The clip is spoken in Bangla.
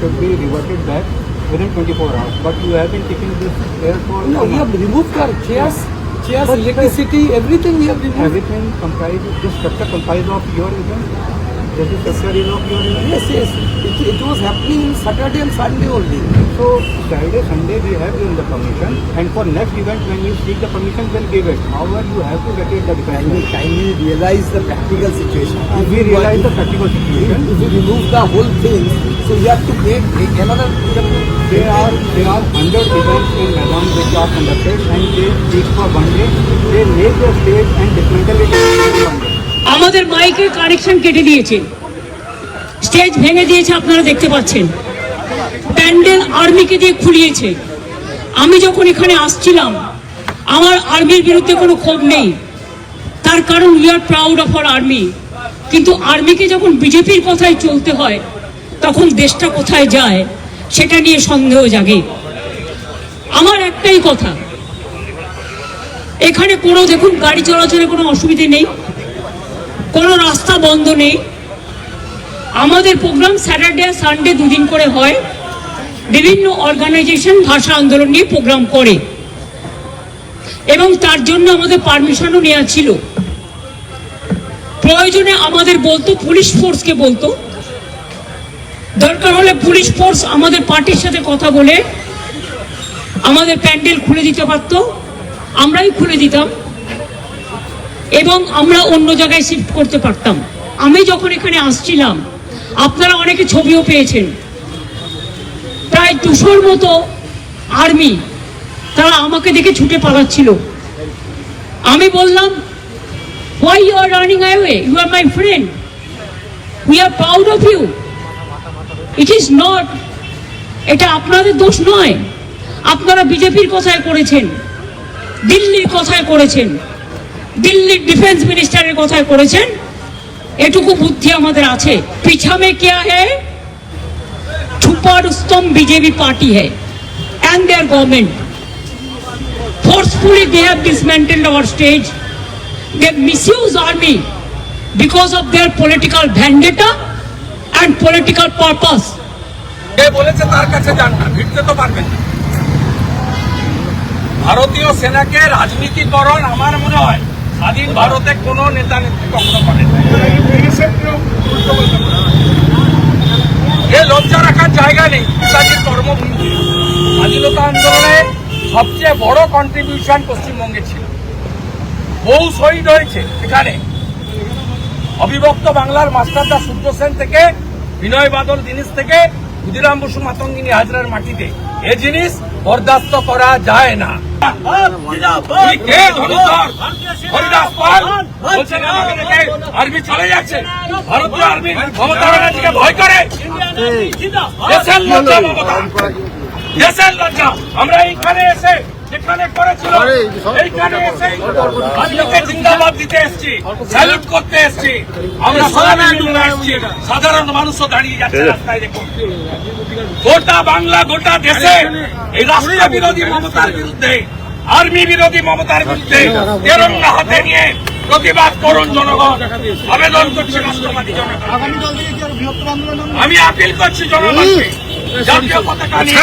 should be reverted back within 24 hours. But you have been taking this air for No, we have removed our chairs, chairs, But- electricity, everything we have removed. everything comprises, this structure comprises of your event. This is structure is of your event. Yes, yes. It, it was happening Saturday and Sunday only. So Saturday, Sunday we have given the permission and for next event when you seek the permission then give it. However, you have to get it the defense. kindly realize the practical situation. If we realize the practical situation, If we remove the whole thing, so you have to make another. you have to- there are there are hundred events in Madam which are conducted and they seek for one day. They make the stage and dismantle it in one day. আমাদের মাইকের কানেকশন কেটে দিয়েছে স্টেজ ভেঙে দিয়েছে আপনারা দেখতে পাচ্ছেন প্যান্ডেল আর্মিকে দিয়ে খুলিয়েছে আমি যখন এখানে আসছিলাম আমার আর্মির বিরুদ্ধে কোনো ক্ষোভ নেই তার কারণ we are proud of our army কিন্তু আর্মিকে যখন বিজেপির কথায় চলতে হয় তখন দেশটা কোথায় যায় সেটা নিয়ে সন্দেহ জাগে। আমার একটাই কথা, এখানে কোনো দেখুন, গাড়ি চলাচলে কোনো অসুবিধে নেই, কোনো রাস্তা বন্ধ নেই। আমাদের প্রোগ্রাম স্যাটারডে আর সানডে দুদিন করে হয়। বিভিন্ন অর্গানাইজেশন ভাষা আন্দোলন নিয়ে প্রোগ্রাম করে। এবং তার জন্য আমাদের পারমিশনও নেওয়া ছিল। প্রয়োজনে আমাদের বলতো, পুলিশ ফোর্সকে বলতো। দরকার হলে পুলিশ ফোর্স আমাদের পার্টির সাথে কথা বলে আমাদের প্যান্ডেল খুলে দিতে পারতো। আমরাই খুলে দিতাম এবং আমরা অন্য জায়গায় শিফট করতে পারতাম। আমি যখন এখানে আসছিলাম, আপনারা অনেকে ছবিও পেয়েছেন। প্রায় দুশোর মতো আর্মি তারা আমাকে দেখে ছুটে পালাচ্ছিল। আমি বললাম why you are running away you are my friend we are proud of you it is not এটা আপনাদের দোষ নয় আপনারা বিজেপির কথায় করেছেন দিল্লির কথায় করেছেন দিল্লির ডিফেন্স মিনিস্টারের কথায় করেছেন এটুকু বুদ্ধি আমাদের আছে পিছামে क्या है छुपा रुस्तम बीजेपी पार्टी है and their government forcefully they have dismantled our stage they misuse army because of their political vendetta and political purpose. কে বলেছে তার কাছে যান না, ভিড়তে তো পারবেন। ভারতীয় সেনাকে রাজনীতিকরণ আমার মনে হয় স্বাধীন ভারতে কোনো নেতা নেত্রী কখনো করেন। এ লজ্জা রাখার জায়গা নেই নেতাজির কর্মভূমি স্বাধীনতা আন্দোলনে সবচেয়ে বড় কন্ট্রিবিউশন পশ্চিমবঙ্গে ছিল। বহু শহীদ হয়েছে এখানে। অবিভক্ত বাংলার মাস্টারদা সূর্য সেন থেকে বিনয় বাদল জিনিস থেকে ক্ষুদিরাম বসু মাতঙ্গিনী হাজরার মাটিতে। এ জিনিস বরদাস্ত করা যায় না। আর্মি চলে যাচ্ছে। ভারতীয় আর্মি মমতা ব্যানার্জিকে ভয় করে। দেশের লজ্জা, মমতা। দেশের লজ্জা। আমরা এইখানে এসে যেখানে করেছিল এইখানে এসে আজকে জিন্দাবাদ দিতে এসেছি স্যালুট করতে এসেছি। আমরা সাধারণ মানুষও দাঁড়িয়ে যাচ্ছে রাস্তায় দেখুন গোটা বাংলা গোটা দেশে এই রাষ্ট্র বিরোধী মমতার বিরুদ্ধে আর্মি বিরোধী মমতার বিরুদ্ধে তেরঙ্গা হাতে নিয়ে প্রতিবাদ করুন জনগণ। আবেদন করছে রাষ্ট্রবাদী জনগণ। আমি আপিল করছি জনগণকে। জাতীয় পতাকা নিয়ে